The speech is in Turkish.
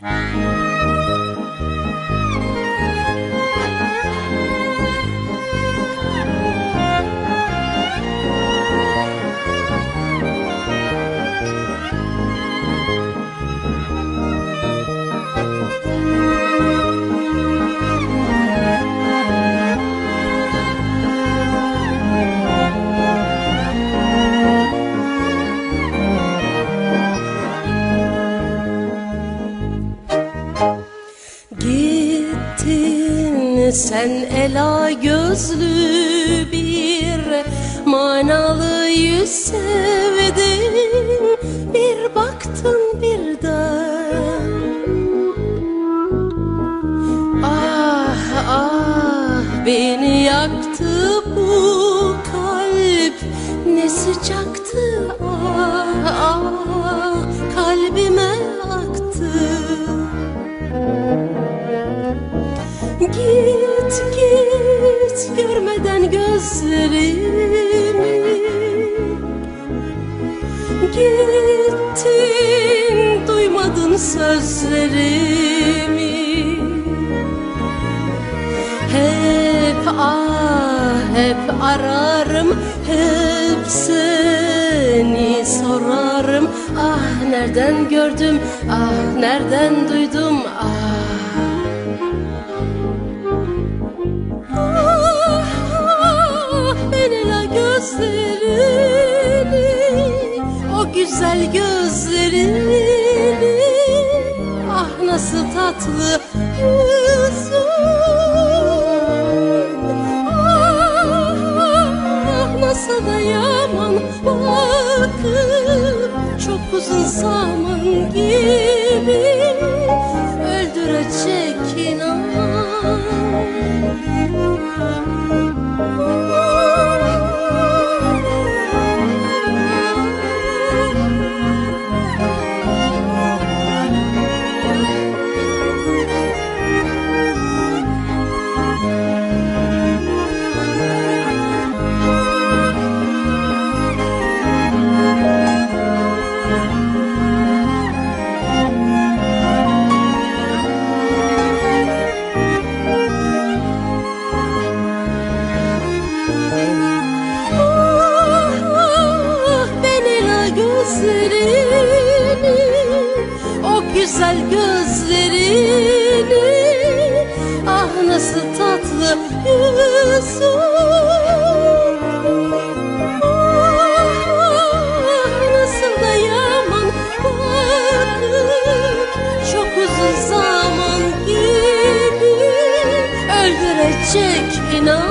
Gittin sen ela gözlü bir manalı yüz sevdin. Bir baktın birden Ah ah beni yaktı bu kalp. Ne sıcaktı ah ah kalbime aktı. Git görmeden gözlerimi Gittin? Duymadın sözlerimi. Hep ah hep ararım Hep seni sorarım. Ah nereden gördüm? Ah nereden duydum? Ah, gözlerini Ah nasıl tatlı yüzün. Ah nasıl da yaman bakıp Çok uzun zaman gözlerini O güzel gözlerini. Ah nasıl tatlı yüzün. Ah nasıl da yaman Çok uzun zaman gibi Öldürecek inan